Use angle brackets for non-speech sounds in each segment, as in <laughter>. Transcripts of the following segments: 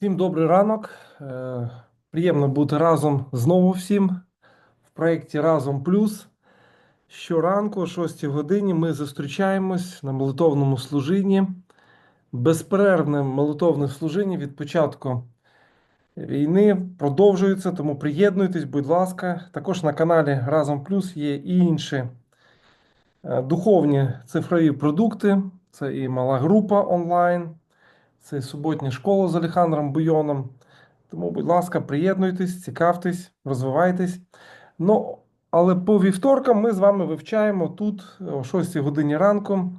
Всім добрий ранок. Е, Приємно бути разом знову всім в проєкті Разом Плюс. Щоранку о 6 годині ми зустрічаємось на молитовному служінні. Безперервне молитовне служіння від початку війни продовжується, тому приєднуйтесь, будь ласка. Також на каналі Разом Плюс є і інші е, духовні цифрові продукти. Це і мала група онлайн. Це суботня школа з Олександром Буйоном. Тому, будь ласка, приєднуйтесь, цікавтесь, розвивайтесь. Ну, але по вівторкам ми з вами вивчаємо тут, о 6 годині ранку,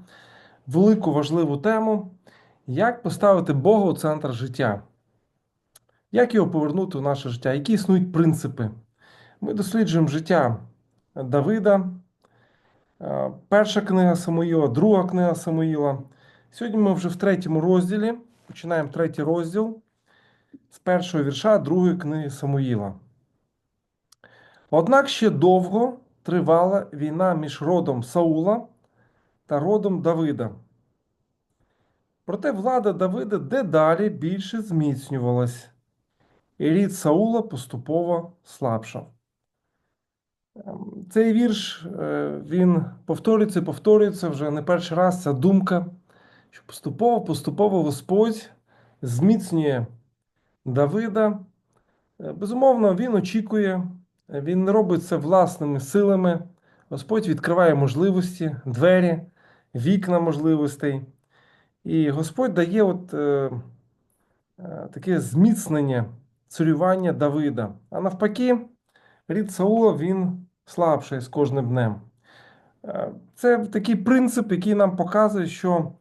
велику важливу тему, як поставити Бога у центр життя. Як його повернути в наше життя? Які існують принципи? Ми досліджуємо життя Давида, е, перша книга Самуїла, друга книга Самуїла. Сьогодні ми вже в третьому розділі. Починаємо третій розділ з першого вірша другої книги Самуїла. Однак ще довго тривала війна між родом Саула та родом Давида. Проте влада Давида дедалі більше зміцнювалась, і рід Саула поступово слабшав. Ем, Цей вірш е, він повторюється і повторюється вже не перший раз ця думка, що поступово, поступово Господь зміцнює Давида. Е, Безумовно, він очікує, він не робить це власними силами. Господь відкриває можливості, двері, вікна можливостей. І Господь дає от, е, е, таке зміцнення царювання Давида. А навпаки, рід Саула він слабший з кожним днем. Е, Це такий принцип, який нам показує, що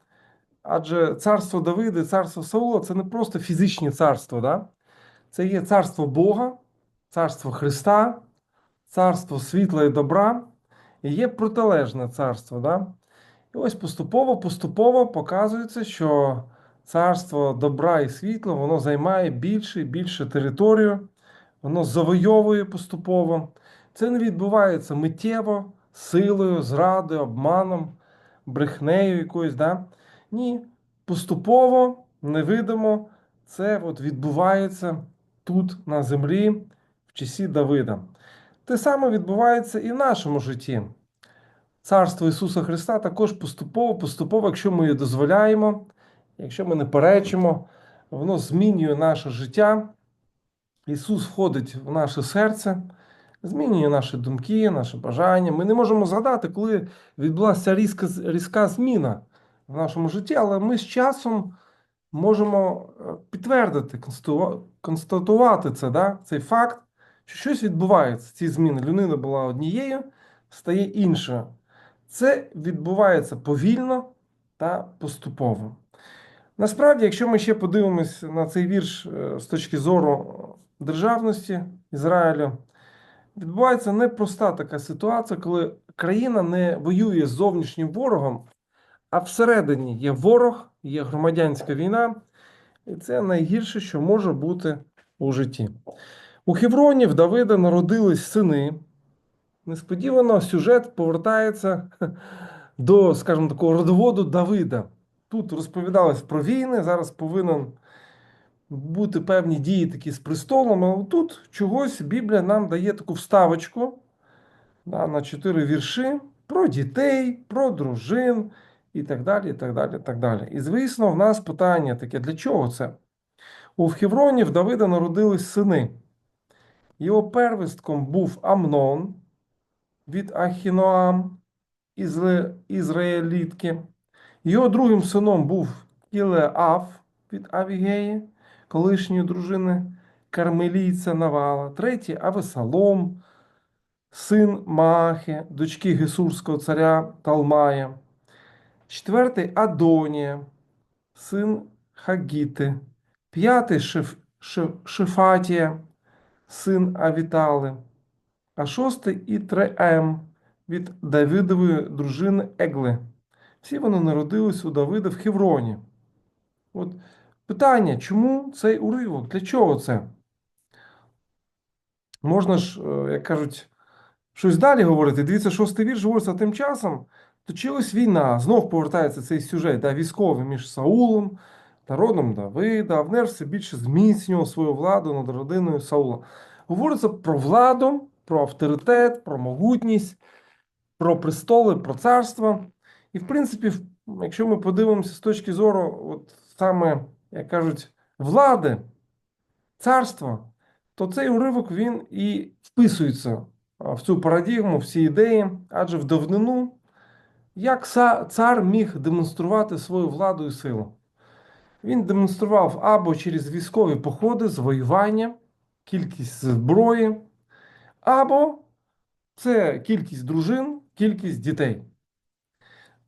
адже царство Давида, царство Саула це не просто фізичні царства, да? це є царство Бога, царство Христа, царство світла і добра, і є протилежне царство. Да? І ось поступово-поступово показується, що царство добра і світла воно займає більше і більше територію, воно завойовує поступово. Це не відбувається миттєво, силою, зрадою, обманом, брехнею якоюсь. Да? Ні, поступово, невидимо, це от відбувається тут, на землі, в часі Давида. Те саме відбувається і в нашому житті. Царство Ісуса Христа також поступово, поступово, якщо ми її дозволяємо, якщо ми не перечимо, воно змінює наше життя. Ісус входить в наше серце, змінює наші думки, наші бажання. Ми не можемо згадати, коли відбулася різка, різка зміна в нашому житті, але ми з часом можемо е, підтвердити, констатувати це, да? цей факт, що щось відбувається. Ці зміни. Людина була однією, стає іншою. Це відбувається повільно та поступово. Насправді, якщо ми ще подивимось на цей вірш е, з точки зору державності Ізраїлю, відбувається непроста така ситуація, коли країна не воює з зовнішнім ворогом, а всередині є ворог, є громадянська війна, і це найгірше, що може бути у житті. У Хевроні в Давида народились сини. Несподівано сюжет повертається <laughs> до, скажімо, такого родоводу Давида. Тут розповідалось про війни, зараз повинен бути певні дії такі з престолом, але тут чогось Біблія нам дає таку вставочку да, на чотири вірші про дітей, про дружин і так далі. І так далі, і так далі. І звісно, в нас питання таке: для чого це? У Хевроні в Давида народились сини. Його первістком був Амнон від Ахіноам, ізраїлітки. Його другим сином був Кілеаф від Авігеї, колишньої дружини Кармелійця Навала. Третій Авесалом, син Маахи, дочки Гесурського царя Талмая. Четвертий Адонія, син Хагіти. П'ятий Шеф, Шеф, Шефатія, син Авітали. А шостий Ітреем від Давидової дружини Егли. Всі вони народились у Давида в Хевроні. От питання, чому цей уривок? Для чого це? Можна ж, е, як кажуть, щось далі говорити. Дивіться, шостий вірш говориться, тим часом точилась війна. Знов повертається цей сюжет, да, військовий між Саулом народом Давида, Авнер все більше зміцнював свою владу над родиною Саула. Говориться про владу, про авторитет, про могутність, про престоли, про царство. І, в принципі, якщо ми подивимося з точки зору, от саме, як кажуть, влади, царства, то цей уривок він і вписується в цю парадігму, в ці ідеї, адже в давнину як цар міг демонструвати свою владу і силу? Він демонстрував або через військові походи, завоювання, кількість зброї, або це кількість дружин, кількість дітей.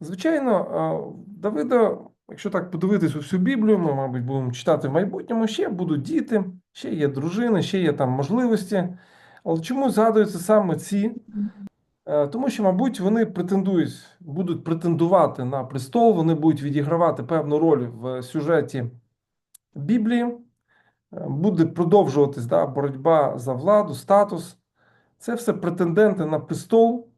Звичайно, Давида, якщо так подивитись у всю Біблію, ми, мабуть, будемо читати в майбутньому, ще будуть діти, ще є дружини, ще є там можливості. Але чому згадуються саме ці? Е, Тому що, мабуть, вони претендують, будуть претендувати на престол, вони будуть відігравати певну роль в сюжеті Біблії. Е, Буде продовжуватись да, боротьба за владу, статус. Це все претенденти на престол.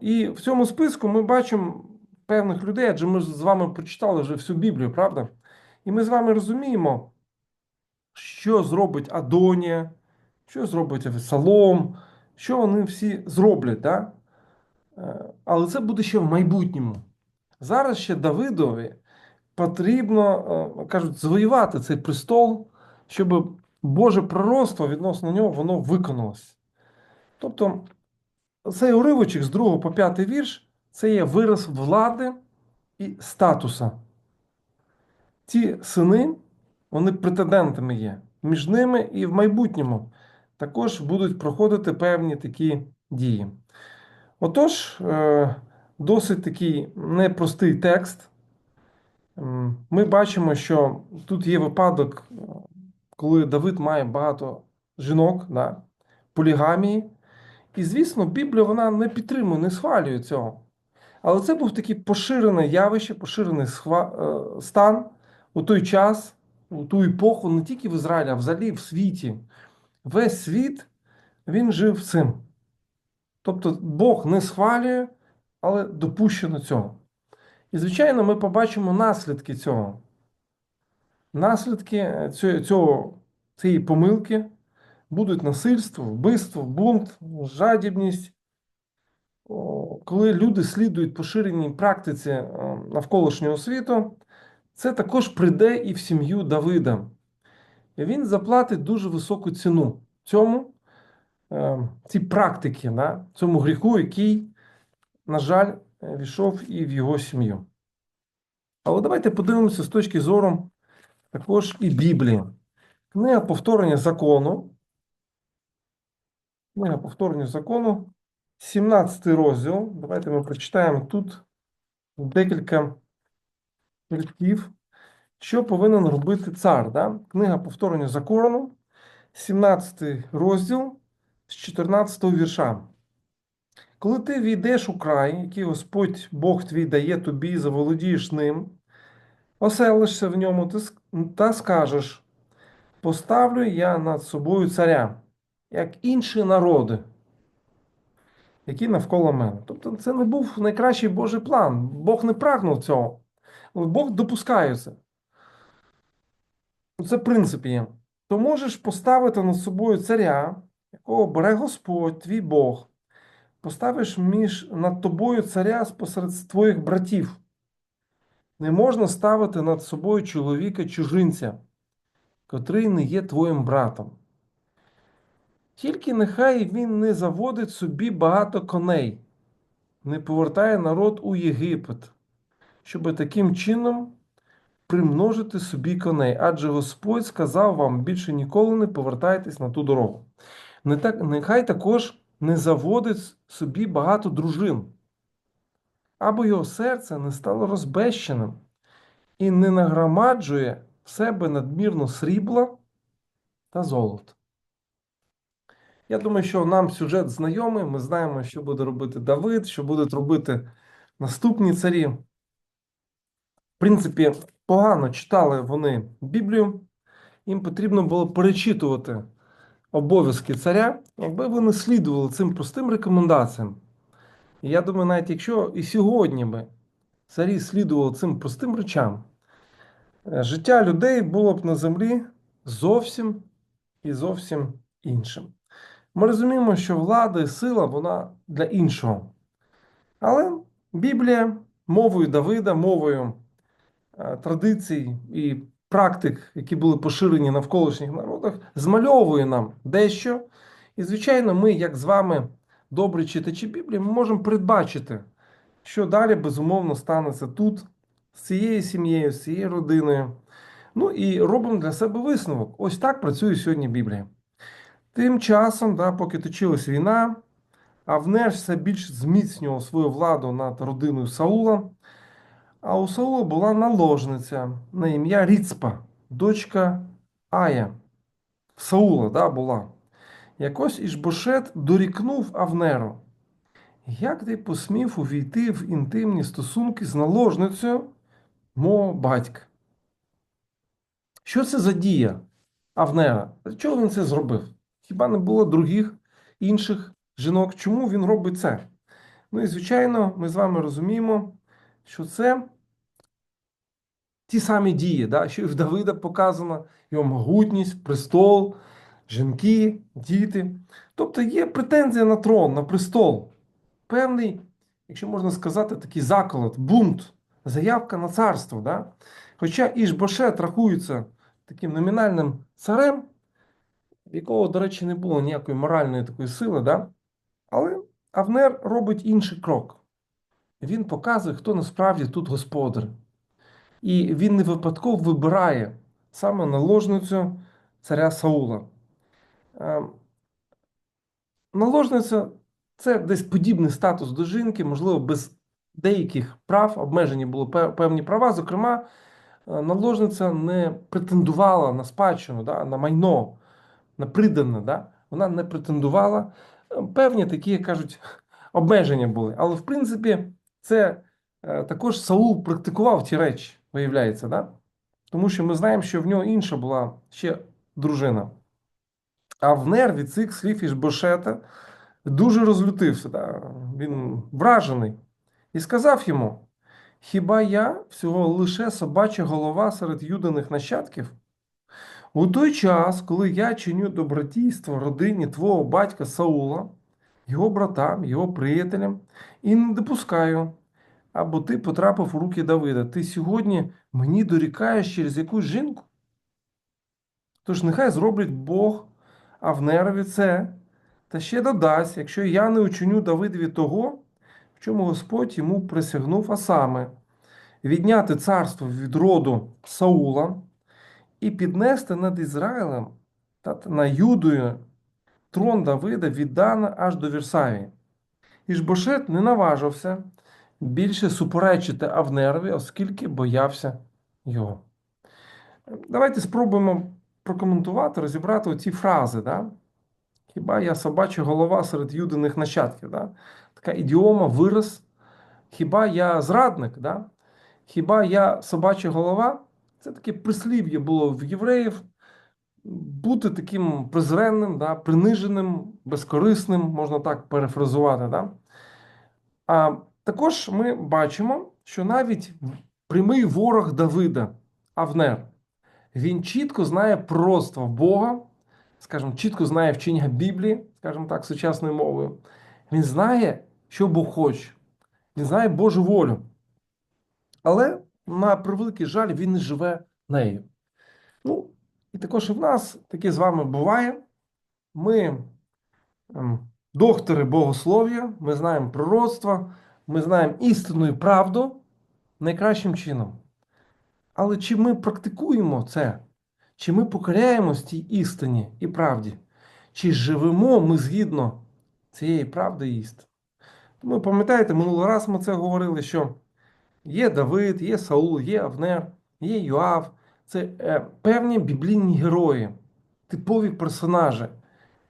І в цьому списку ми бачимо певних людей, адже ми з вами прочитали вже всю Біблію, правда? І ми з вами розуміємо, що зробить Адонія, що зробить Авесалом, що вони всі зроблять. Да? Е, Але це буде ще в майбутньому. Зараз ще Давидові потрібно, е, кажуть, завоювати цей престол, щоб Боже пророцтво відносно нього воно виконалось. Тобто, цей уривочок з 2 по 5 вірш це є вираз влади і статуса. Ці сини, вони претендентами є. Між ними і в майбутньому також будуть проходити певні такі дії. Отож, е, досить такий непростий текст. Ми бачимо, що тут є випадок, е, коли Давид має багато жінок, да, полігамії. І, звісно, Біблія вона не підтримує, не схвалює цього. Але це був такий поширене явище, поширений е, стан у той час, у ту епоху, не тільки в Ізраїлі, а взагалі в світі. Весь світ він жив цим. Тобто Бог не схвалює, але допущено цього. І, звичайно, ми побачимо наслідки цього. Наслідки цього, цього, цієї помилки будуть насильство, вбивство, бунт, жадібність. Коли люди слідують поширеній практиці е, навколишнього світу, це також прийде і в сім'ю Давида. Він заплатить дуже високу ціну цьому, е, цій практики, да, цьому гріху, який, на жаль, війшов і в його сім'ю. Але давайте подивимося з точки зору також і Біблії. Книга повторення закону. Книга повторення закону, 17 розділ. Давайте ми прочитаємо тут декілька віршів, що повинен робити цар. Да? Книга повторення закону, 17 розділ з 14 вірша. Коли ти війдеш у край, який Господь Бог твій дає тобі, заволодієш ним, оселишся в ньому та скажеш: Поставлю я над собою царя, як інші народи, які навколо мене. Тобто, це не був найкращий Божий план. Бог не прагнув цього. Бог допускає це. Це принцип є. То можеш поставити над собою царя, якого бере Господь, твій Бог. Поставиш між над тобою царя посеред твоїх братів. Не можна ставити над собою чоловіка чужинця, котрий не є твоїм братом. Тільки нехай він не заводить собі багато коней, не повертає народ у Єгипет, щоб таким чином примножити собі коней. Адже Господь сказав вам більше ніколи не повертайтесь на ту дорогу. Не так, нехай також не заводить собі багато дружин, або його серце не стало розбещеним і не нагромаджує в себе надмірно срібла та золота. Я думаю, що нам сюжет знайомий. Ми знаємо, що буде робити Давид, що будуть робити наступні царі. Принципі, погано читали вони Біблію. Їм потрібно було перечитувати обов'язки царя, якби вони слідували цим простим рекомендаціям. І я думаю, навіть якщо і сьогодні би царі слідували цим простим речам, е, життя людей було б на землі зовсім і зовсім іншим. Ми розуміємо, що влада і сила вона для іншого. Але Біблія мовою Давида, мовою традицій і практик, які були поширені на навколишніх народах, змальовує нам дещо. І, звичайно, ми, як з вами, добрі читачі Біблії, ми можемо передбачити, що далі безумовно станеться тут, з цією сім'єю, з цією родиною. Ну і робимо для себе висновок. Ось так працює сьогодні Біблія. Тим часом, да, поки точилась війна, Авнер все більш зміцнював свою владу над родиною Саула. А у Саула була наложниця на ім'я Ріцпа, дочка Ая. Саула да, була. Якось Ішбошет дорікнув Авнеру. Як ти посмів увійти в інтимні стосунки з наложницею мого батька? Що це за дія Авнера? Чого він це зробив? Хіба не було других інших жінок? Чому він робить це? Ну і звичайно, ми з вами розуміємо, що це ті самі дії, да? що і в Давида показано, його могутність, престол, жінки, діти. Тобто є претензія на трон, на престол. Певний, якщо можна сказати, такий заколот, бунт, заявка на царство. Да? Хоча Ішбошет рахується таким номінальним царем, в якого, до речі, не було ніякої моральної такої сили, да? але Авнер робить інший крок. Він показує, хто насправді тут господар. І він не випадково вибирає саме наложницю царя Саула. Ем, Наложниця це десь подібний статус до жінки, можливо, без деяких прав, обмежені були певні права. Зокрема, е, наложниця не претендувала на спадщину, да, на майно, на придане. Да? Вона не претендувала. Е, певні такі, як кажуть, обмеження були. Але в принципі, це е, також Саул практикував ті речі, виявляється. Да? Тому що ми знаємо, що в нього інша була ще дружина. А в нерві цих слів Ішбошета дуже розлютився. Да? Він вражений. І сказав йому: Хіба я всього лише собача голова серед юданих нащадків? У той час, коли я чиню добротійство родині твого батька Саула, його братам, його приятелям, і не допускаю, або ти потрапив у руки Давида. Ти сьогодні мені дорікаєш через якусь жінку? Тож нехай зроблять Бог Авнерові це, та ще додасть, якщо я не учиню Давидові того, в чому Господь йому присягнув, а саме відняти царство від роду Саула і піднести над Ізраїлем та на Юдою трон Давида від Дана аж до Вірсавії. Ішбошет не наважився більше суперечити Авнерові, оскільки боявся його. Давайте спробуємо прокоментувати, розібрати оці фрази. Да? Хіба я собача голова серед юдиних нащадків? Да? Така ідіома, вираз. Хіба я зрадник? Да? Хіба я собача голова? Це таке прислів'я було в євреїв. Бути таким презренним, да, приниженим, безкорисним, можна так перефразувати. Да? А також ми бачимо, що навіть прямий ворог Давида, Авнер, він чітко знає пророцтво Бога, скажімо, чітко знає вчення Біблії, скажімо так, сучасною мовою. Він знає, що Бог хоче. Він знає Божу волю. Але, на превеликий жаль, він не живе нею. Ну, і також і в нас таке з вами буває. Ми ем, доктори богослов'я, ми знаємо пророцтва, ми знаємо істину і правду найкращим чином. Але чи ми практикуємо це? Чи ми покоряємось тій істині і правді? Чи живемо ми згідно цієї правди і істини? Тому пам'ятаєте, минулий раз ми це говорили, що є Давид, є Саул, є Авнер, є Йоав. Це е, певні біблійні герої, типові персонажі,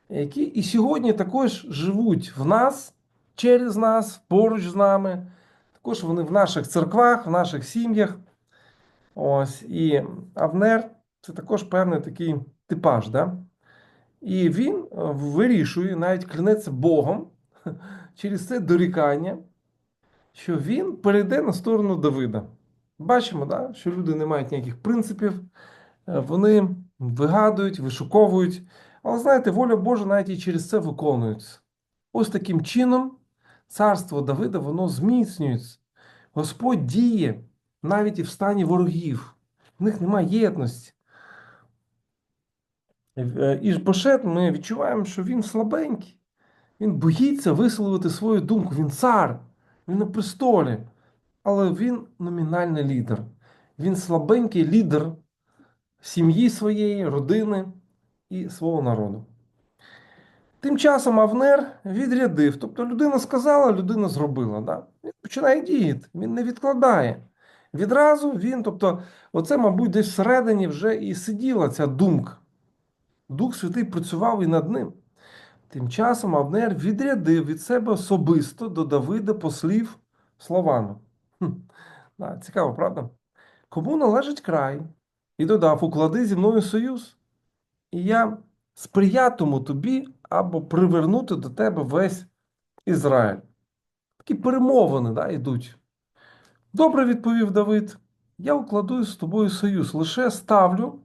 які і сьогодні також живуть в нас, через нас, поруч з нами. Також вони в наших церквах, в наших сім'ях. Ось, І Авнер це також певний такий типаж. Да? І він е, вирішує, навіть клянеться Богом <laughs> через це дорікання, що він перейде на сторону Давида. Бачимо, да, що люди не мають ніяких принципів, е, вони вигадують, вишуковують. Але знаєте, воля Божа навіть і через це виконується. Ось таким чином царство Давида воно зміцнюється. Господь діє навіть і в стані ворогів. В них немає єдності. Е, Ішбошет ми відчуваємо, що він слабенький. Він боїться висловити свою думку. Він цар, він на престолі. Але він номінальний лідер. Він слабенький лідер сім'ї своєї, родини і свого народу. Тим часом Авнер відрядив. Тобто людина сказала, людина зробила. Да? Він починає діяти, він не відкладає. Відразу він, тобто, оце, мабуть, десь всередині вже і сиділа ця думка. Дух Святий працював і над ним. Тим часом Авнер відрядив від себе особисто до Давида послів словами. Хм, да, Цікаво, правда? Кому належить край? І додав: уклади зі мною союз, і я сприятиму тобі або привернути до тебе весь Ізраїль. Такі перемовини да, йдуть. Добре відповів Давид. Я укладу з тобою союз, лише ставлю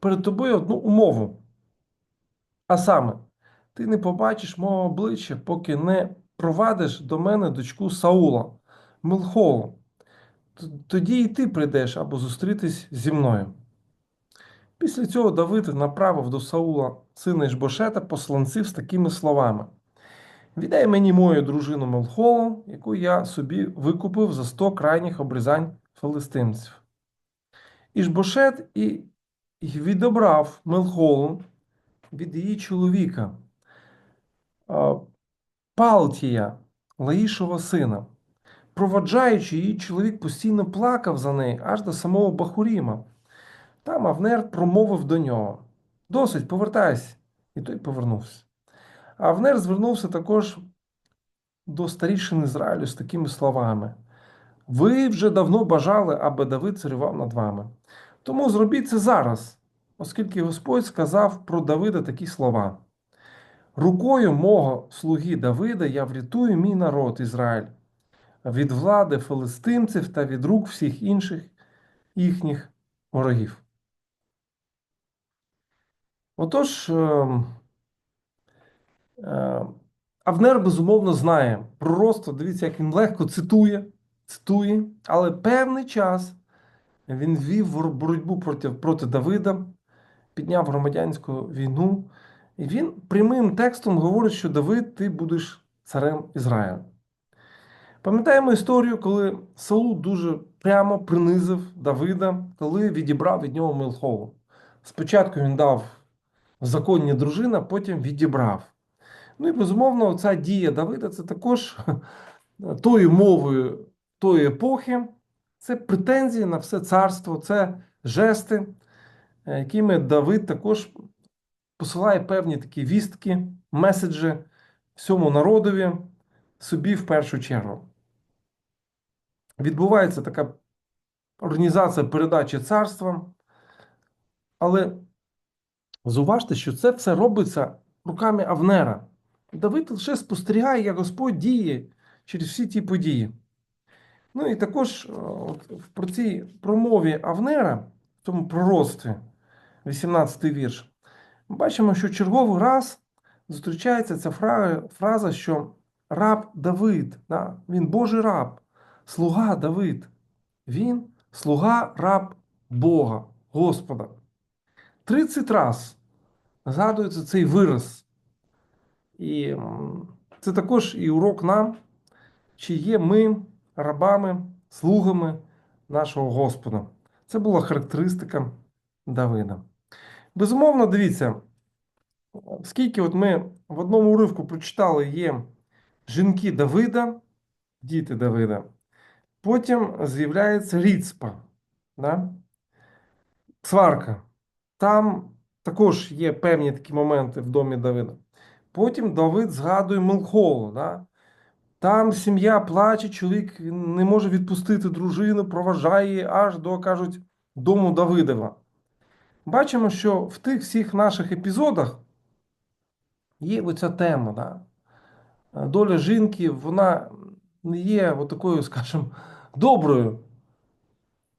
перед тобою одну умову. А саме, ти не побачиш мого обличчя, поки не провадиш до мене дочку Саула, Милхолу. Тоді і ти прийдеш або зустрітись зі мною. Після цього Давид направив до Саула сина Ішбошета посланців з такими словами: Віддай мені мою дружину Мелхолу, яку я собі викупив за сто крайніх обрізань филистимців. Ішбошет і відобрав Мелхолу від її чоловіка, Палтія, Лаїшова сина. Проводжаючи її, чоловік постійно плакав за неї аж до самого Бахуріма. Там Авнер промовив до нього: Досить, повертайся. І той повернувся. Авнер звернувся також до старішин Ізраїлю з такими словами: Ви вже давно бажали, аби Давид царював над вами. Тому зробіть це зараз, оскільки Господь сказав про Давида такі слова. Рукою мого слуги Давида я врятую мій народ Ізраїль від влади филистимців та від рук всіх інших їхніх ворогів. Отож, ем, е, Авнер, безумовно, знає пророцтво, дивіться, як він легко цитує, цитує, але певний час він вів боротьбу проти, проти Давида, підняв громадянську війну, і він прямим текстом говорить, що Давид, ти будеш царем Ізраїля. Пам'ятаємо історію, коли Саул дуже прямо принизив Давида, коли відібрав від нього Милхову. Спочатку він дав законні дружина, потім відібрав. Ну і безумовно, ця дія Давида це також <laughs> тою мовою тої епохи, це претензії на все царство, це жести, е, якими Давид також посилає певні такі вістки, меседжі всьому народові, собі в першу чергу. Відбувається така організація передачі царства, але Зуважте, що це все робиться руками Авнера. Давид лише спостерігає, як Господь діє через всі ті події. Ну і також е, от, про цій промові Авнера, в цьому пророцтві, 18 й вірш, ми бачимо, що черговий раз зустрічається ця фраза, що раб Давид, да? він Божий раб, слуга Давид. Він слуга раб Бога, Господа. 30 раз згадується цей вираз. І це також і урок нам, чи є ми рабами, слугами нашого Господа. Це була характеристика Давида. Безумовно, дивіться, скільки от ми в одному уривку прочитали є жінки Давида, діти Давида, потім з'являється ріцпа, да? сварка. Там також є певні такі моменти в домі Давида. Потім Давид згадує Мелхолу. Да? Там сім'я плаче, чоловік не може відпустити дружину, проважає її аж до, кажуть, дому Давидова. Бачимо, що в тих всіх наших епізодах є оця тема. Да? Доля жінки, вона не є такою, скажімо, доброю.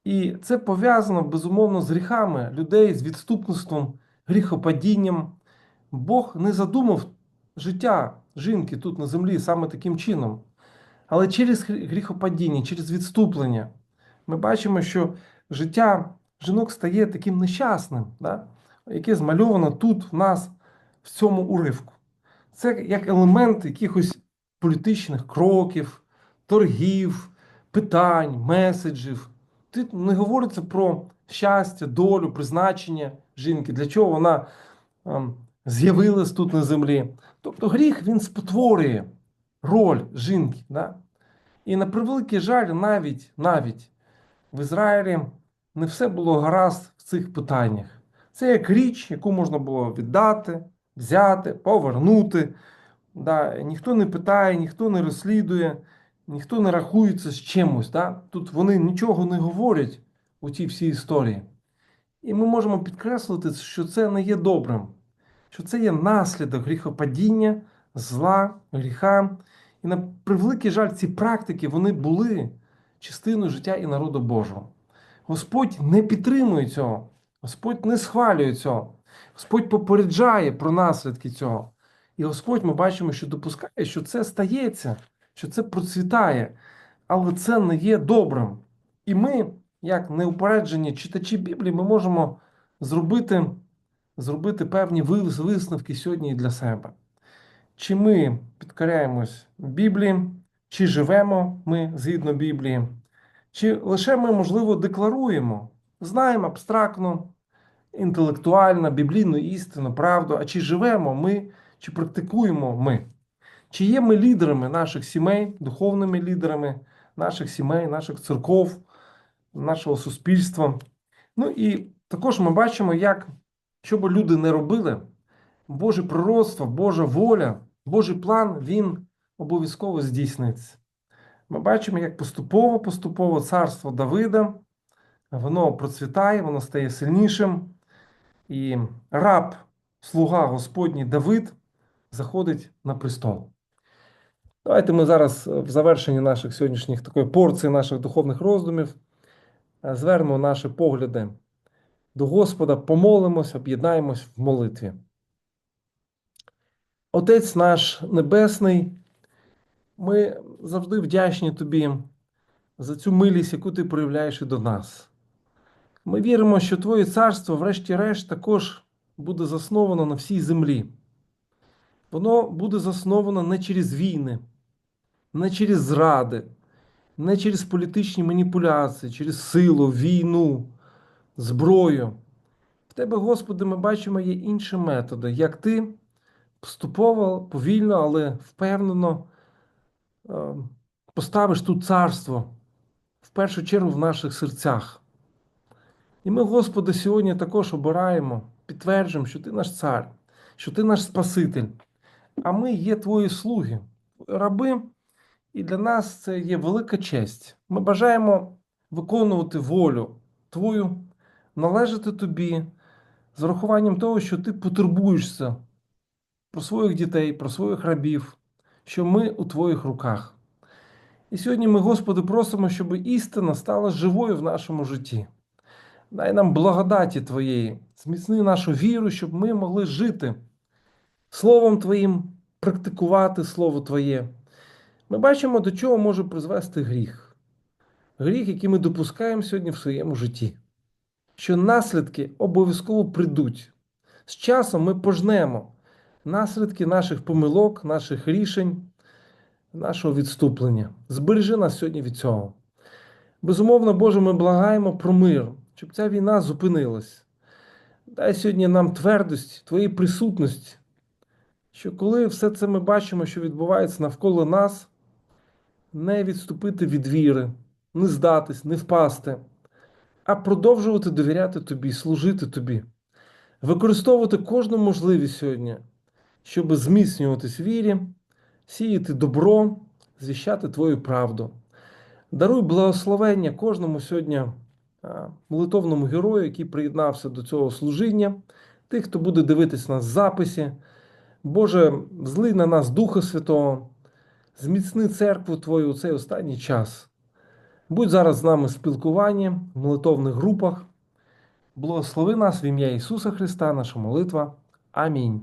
І це пов'язано безумовно з гріхами людей, з відступництвом, гріхопадінням. Бог не задумав життя жінки тут на землі саме таким чином. Але через гріхопадіння, через відступлення, ми бачимо, що життя жінок стає таким нещасним, да? яке змальовано тут в нас в цьому уривку. Це як елемент якихось політичних кроків, торгів, питань, меседжів. Тут не говориться про щастя, долю, призначення жінки, для чого вона ем, з'явилась тут на землі. Тобто гріх він спотворює роль жінки. Да? І на превеликий жаль, навіть, навіть в Ізраїлі не все було гаразд в цих питаннях. Це як річ, яку можна було віддати, взяти, повернути. Да? Ніхто не питає, ніхто не розслідує, ніхто не рахується з чимось. Да? Тут вони нічого не говорять у цій всій історії. І ми можемо підкреслити, що це не є добрим, що це є наслідок гріхопадіння, зла, гріха. І на превеликий жаль, ці практики вони були частиною життя і народу Божого. Господь не підтримує цього, Господь не схвалює цього, Господь попереджає про наслідки цього. І Господь ми бачимо, що допускає, що це стається, що це процвітає, але це не є добрим. І ми, як неупереджені читачі Біблії, ми можемо зробити, зробити певні висновки сьогодні для себе. Чи ми підкоряємось Біблії, чи живемо ми згідно Біблії, чи лише ми, можливо, декларуємо, знаємо абстрактно, інтелектуально, біблійну істину, правду, а чи живемо ми, чи практикуємо ми? Чи є ми лідерами наших сімей, духовними лідерами наших сімей, наших церков, нашого суспільства? Ну і також ми бачимо, як що би люди не робили, Боже пророцтво, Божа воля, Божий план, він обов'язково здійсниться. Ми бачимо, як поступово-поступово царство Давида, воно процвітає, воно стає сильнішим. І раб, слуга Господній Давид заходить на престол. Давайте ми зараз в завершенні наших сьогоднішніх такої порції наших духовних роздумів звернемо наші погляди до Господа, помолимось, об'єднаємось в молитві. Отець наш Небесний, ми завжди вдячні Тобі за цю милість, яку ти проявляєш і до нас. Ми віримо, що Твоє царство, врешті-решт, також буде засновано на всій землі. Воно буде засновано не через війни, не через зради, не через політичні маніпуляції, через силу, війну, зброю. В Тебе, Господи, ми бачимо є інші методи, як Ти поступово, повільно, але впевнено е, поставиш тут царство в першу чергу в наших серцях. І ми, Господи, сьогодні також обираємо, підтверджуємо, що Ти наш цар, що Ти наш Спаситель, а ми є Твої слуги, раби, і для нас це є велика честь. Ми бажаємо виконувати волю Твою, належати Тобі, з урахуванням того, що Ти потурбуєшся про своїх дітей, про своїх рабів, що ми у Твоїх руках. І сьогодні ми, Господи, просимо, щоб істина стала живою в нашому житті. Дай нам благодаті Твоєї, зміцни нашу віру, щоб ми могли жити Словом Твоїм, практикувати Слово Твоє. Ми бачимо, до чого може призвести гріх. Гріх, який ми допускаємо сьогодні в своєму житті. Що наслідки обов'язково прийдуть. З часом ми пожнемо наслідки наших помилок, наших рішень, нашого відступлення. Збережи нас сьогодні від цього. Безумовно, Боже, ми благаємо про мир, щоб ця війна зупинилась. Дай сьогодні нам твердость, Твоєї присутності, що коли все це ми бачимо, що відбувається навколо нас, не відступити від віри, не здатись, не впасти, а продовжувати довіряти Тобі, служити Тобі, використовувати кожну можливість сьогодні щоб зміцнюватись вірі, сіяти добро, звіщати Твою правду. Даруй благословення кожному сьогодні молитовному герою, який приєднався до цього служіння, тих, хто буде дивитись нас в записі. Боже, злий на нас Духа Святого, зміцни церкву Твою у цей останній час. Будь зараз з нами в спілкуванні, в молитовних групах. Благослови нас в ім'я Ісуса Христа, наша молитва. Амінь.